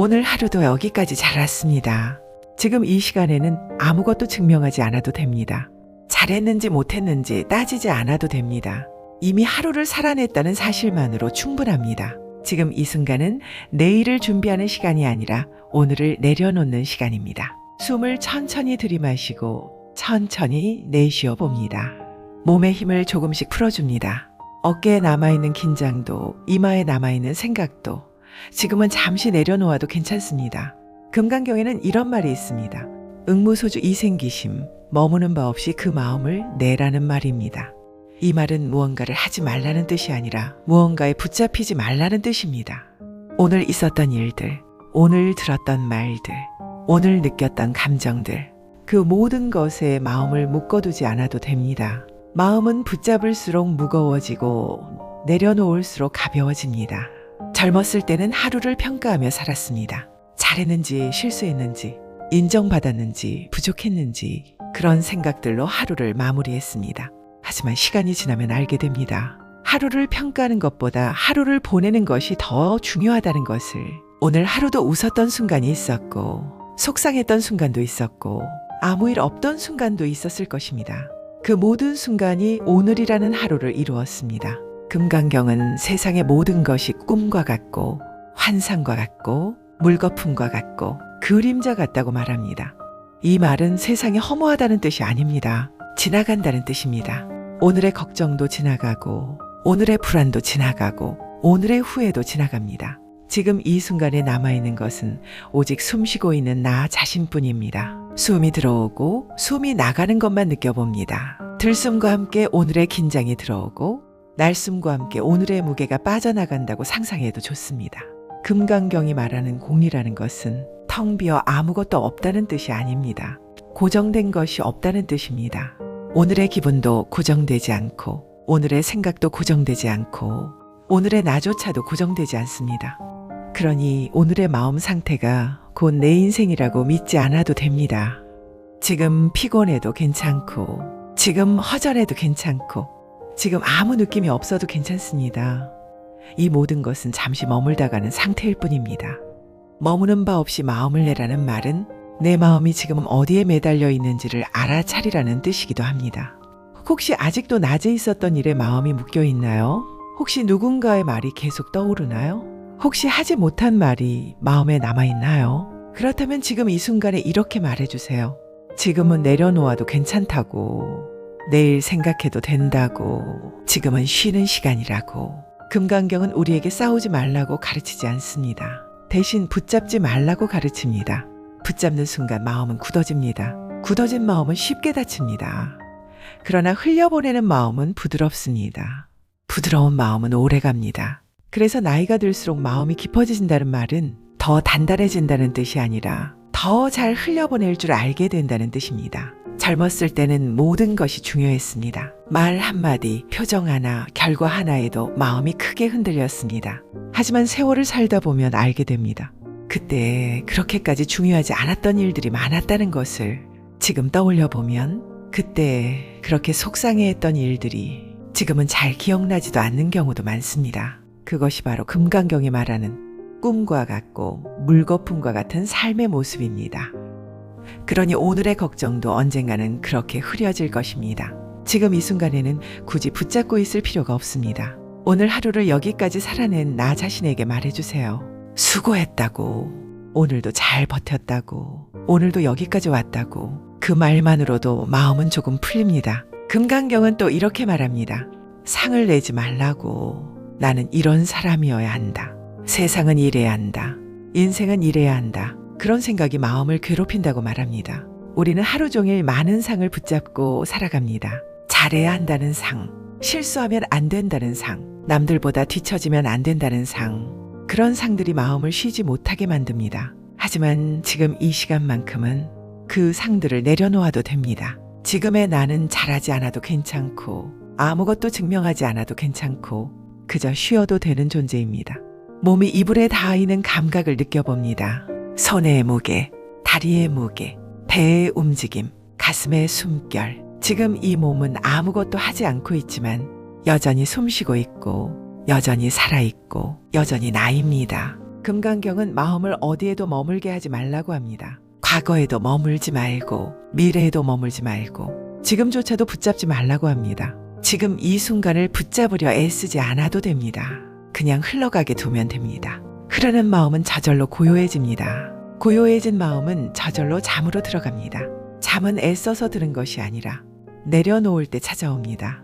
오늘 하루도 여기까지 잘 왔습니다. 지금 이 시간에는 아무것도 증명하지 않아도 됩니다. 잘했는지 못했는지 따지지 않아도 됩니다. 이미 하루를 살아냈다는 사실만으로 충분합니다. 지금 이 순간은 내일을 준비하는 시간이 아니라 오늘을 내려놓는 시간입니다. 숨을 천천히 들이마시고 천천히 내쉬어 봅니다. 몸의 힘을 조금씩 풀어줍니다. 어깨에 남아있는 긴장도, 이마에 남아있는 생각도 지금은 잠시 내려놓아도 괜찮습니다. 금강경에는 이런 말이 있습니다. 응무소주 이생기심, 머무는 바 없이 그 마음을 내라는 말입니다. 이 말은 무언가를 하지 말라는 뜻이 아니라 무언가에 붙잡히지 말라는 뜻입니다. 오늘 있었던 일들, 오늘 들었던 말들, 오늘 느꼈던 감정들, 그 모든 것에 마음을 묶어두지 않아도 됩니다. 마음은 붙잡을수록 무거워지고 내려놓을수록 가벼워집니다. 젊었을 때는 하루를 평가하며 살았습니다. 잘했는지 실수했는지 인정받았는지 부족했는지 그런 생각들로 하루를 마무리했습니다. 하지만 시간이 지나면 알게 됩니다. 하루를 평가하는 것보다 하루를 보내는 것이 더 중요하다는 것을 오늘 하루도 웃었던 순간이 있었고 속상했던 순간도 있었고 아무 일 없던 순간도 있었을 것입니다. 그 모든 순간이 오늘이라는 하루를 이루었습니다. 금강경은 세상의 모든 것이 꿈과 같고 환상과 같고 물거품과 같고 그림자 같다고 말합니다. 이 말은 세상이 허무하다는 뜻이 아닙니다. 지나간다는 뜻입니다. 오늘의 걱정도 지나가고 오늘의 불안도 지나가고 오늘의 후회도 지나갑니다. 지금 이 순간에 남아있는 것은 오직 숨 쉬고 있는 나 자신뿐입니다. 숨이 들어오고 숨이 나가는 것만 느껴봅니다. 들숨과 함께 오늘의 긴장이 들어오고 날숨과 함께 오늘의 무게가 빠져나간다고 상상해도 좋습니다. 금강경이 말하는 공이라는 것은 텅 비어 아무것도 없다는 뜻이 아닙니다. 고정된 것이 없다는 뜻입니다. 오늘의 기분도 고정되지 않고, 오늘의 생각도 고정되지 않고, 오늘의 나조차도 고정되지 않습니다. 그러니 오늘의 마음 상태가 곧 내 인생이라고 믿지 않아도 됩니다. 지금 피곤해도 괜찮고, 지금 허전해도 괜찮고, 지금 아무 느낌이 없어도 괜찮습니다. 이 모든 것은 잠시 머물다가는 상태일 뿐입니다. 머무는 바 없이 마음을 내라는 말은 내 마음이 지금 어디에 매달려 있는지를 알아차리라는 뜻이기도 합니다. 혹시 아직도 낮에 있었던 일에 마음이 묶여 있나요? 혹시 누군가의 말이 계속 떠오르나요? 혹시 하지 못한 말이 마음에 남아 있나요? 그렇다면 지금 이 순간에 이렇게 말해주세요. 지금은 내려놓아도 괜찮다고. 내일 생각해도 된다고. 지금은 쉬는 시간이라고. 금강경은 우리에게 싸우지 말라고 가르치지 않습니다. 대신 붙잡지 말라고 가르칩니다. 붙잡는 순간 마음은 굳어집니다. 굳어진 마음은 쉽게 다칩니다. 그러나 흘려보내는 마음은 부드럽습니다. 부드러운 마음은 오래 갑니다. 그래서 나이가 들수록 마음이 깊어진다는 말은 더 단단해진다는 뜻이 아니라 더 잘 흘려보낼 줄 알게 된다는 뜻입니다. 젊었을 때는 모든 것이 중요했습니다. 말 한마디, 표정 하나, 결과 하나에도 마음이 크게 흔들렸습니다. 하지만 세월을 살다 보면 알게 됩니다. 그때 그렇게까지 중요하지 않았던 일들이 많았다는 것을 지금 떠올려 보면 그때 그렇게 속상해했던 일들이 지금은 잘 기억나지도 않는 경우도 많습니다. 그것이 바로 금강경이 말하는 꿈과 같고 물거품과 같은 삶의 모습입니다. 그러니 오늘의 걱정도 언젠가는 그렇게 흐려질 것입니다. 지금 이 순간에는 굳이 붙잡고 있을 필요가 없습니다. 오늘 하루를 여기까지 살아낸 나 자신에게 말해주세요. 수고했다고. 오늘도 잘 버텼다고. 오늘도 여기까지 왔다고. 그 말만으로도 마음은 조금 풀립니다. 금강경은 또 이렇게 말합니다. 상을 내지 말라고. 나는 이런 사람이어야 한다. 세상은 이래야 한다. 인생은 이래야 한다. 그런 생각이 마음을 괴롭힌다고 말합니다. 우리는 하루 종일 많은 상을 붙잡고 살아갑니다. 잘해야 한다는 상, 실수하면 안 된다는 상, 남들보다 뒤처지면 안 된다는 상, 그런 상들이 마음을 쉬지 못하게 만듭니다. 하지만 지금 이 시간만큼은 그 상들을 내려놓아도 됩니다. 지금의 나는 잘하지 않아도 괜찮고, 아무것도 증명하지 않아도 괜찮고, 그저 쉬어도 되는 존재입니다. 몸이 이불에 닿아있는 감각을 느껴봅니다. 손의 무게, 다리의 무게, 배의 움직임, 가슴의 숨결. 지금 이 몸은 아무것도 하지 않고 있지만 여전히 숨쉬고 있고, 여전히 살아있고, 여전히 나입니다. 금강경은 마음을 어디에도 머물게 하지 말라고 합니다. 과거에도 머물지 말고 미래에도 머물지 말고 지금조차도 붙잡지 말라고 합니다. 지금 이 순간을 붙잡으려 애쓰지 않아도 됩니다. 그냥 흘러가게 두면 됩니다. 흐르는 마음은 저절로 고요해집니다. 고요해진 마음은 저절로 잠으로 들어갑니다. 잠은 애써서 드는 것이 아니라 내려놓을 때 찾아옵니다.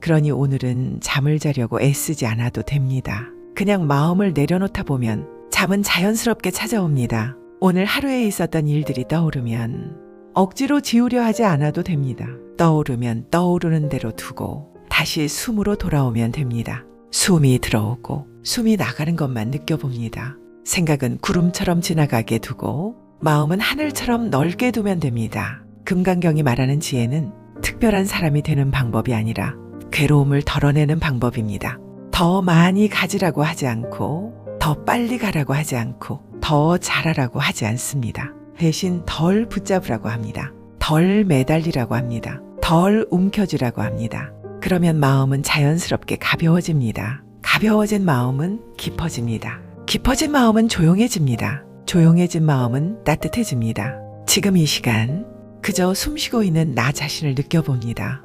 그러니 오늘은 잠을 자려고 애쓰지 않아도 됩니다. 그냥 마음을 내려놓다 보면 잠은 자연스럽게 찾아옵니다. 오늘 하루에 있었던 일들이 떠오르면 억지로 지우려 하지 않아도 됩니다. 떠오르면 떠오르는 대로 두고 다시 숨으로 돌아오면 됩니다. 숨이 들어오고 숨이 나가는 것만 느껴봅니다. 생각은 구름처럼 지나가게 두고 마음은 하늘처럼 넓게 두면 됩니다. 금강경이 말하는 지혜는 특별한 사람이 되는 방법이 아니라 괴로움을 덜어내는 방법입니다. 더 많이 가지라고 하지 않고 더 빨리 가라고 하지 않고 더 잘하라고 하지 않습니다. 대신 덜 붙잡으라고 합니다. 덜 매달리라고 합니다. 덜 움켜쥐라고 합니다. 그러면 마음은 자연스럽게 가벼워집니다. 가벼워진 마음은 깊어집니다. 깊어진 마음은 조용해집니다. 조용해진 마음은 따뜻해집니다. 지금 이 시간 그저 숨쉬고 있는 나 자신을 느껴봅니다.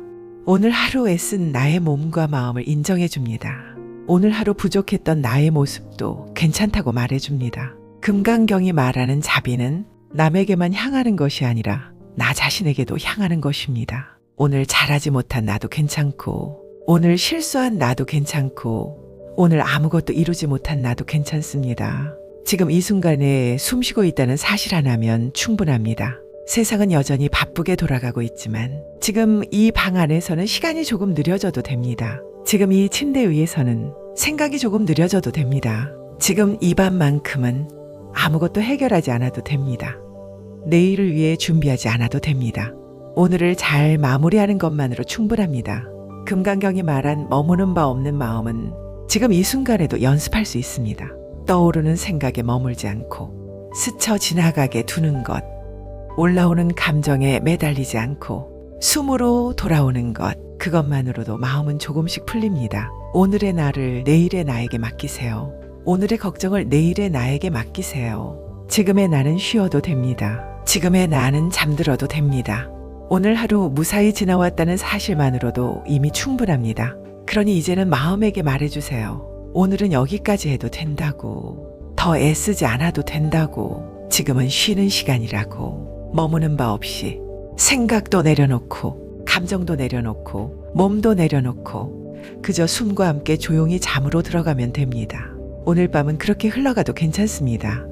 오늘 하루 애쓴 나의 몸과 마음을 인정해 줍니다. 오늘 하루 부족했던 나의 모습도 괜찮다고 말해 줍니다. 금강경이 말하는 자비는 남에게만 향하는 것이 아니라 나 자신에게도 향하는 것입니다. 오늘 잘하지 못한 나도 괜찮고, 오늘 실수한 나도 괜찮고, 오늘 아무것도 이루지 못한 나도 괜찮습니다. 지금 이 순간에 숨 쉬고 있다는 사실 하나면 충분합니다. 세상은 여전히 바쁘게 돌아가고 있지만 지금 이 방 안에서는 시간이 조금 느려져도 됩니다. 지금 이 침대 위에서는 생각이 조금 느려져도 됩니다. 지금 이 밤만큼은 아무것도 해결하지 않아도 됩니다. 내일을 위해 준비하지 않아도 됩니다. 오늘을 잘 마무리하는 것만으로 충분합니다. 금강경이 말한 머무는 바 없는 마음은 지금 이 순간에도 연습할 수 있습니다. 떠오르는 생각에 머물지 않고 스쳐 지나가게 두는 것, 올라오는 감정에 매달리지 않고 숨으로 돌아오는 것, 그것만으로도 마음은 조금씩 풀립니다. 오늘의 나를 내일의 나에게 맡기세요. 오늘의 걱정을 내일의 나에게 맡기세요. 지금의 나는 쉬어도 됩니다. 지금의 나는 잠들어도 됩니다. 오늘 하루 무사히 지나왔다는 사실만으로도 이미 충분합니다. 그러니 이제는 마음에게 말해주세요. 오늘은 여기까지 해도 된다고. 더 애쓰지 않아도 된다고. 지금은 쉬는 시간이라고. 머무는 바 없이 생각도 내려놓고, 감정도 내려놓고, 몸도 내려놓고, 그저 숨과 함께 조용히 잠으로 들어가면 됩니다. 오늘 밤은 그렇게 흘러가도 괜찮습니다.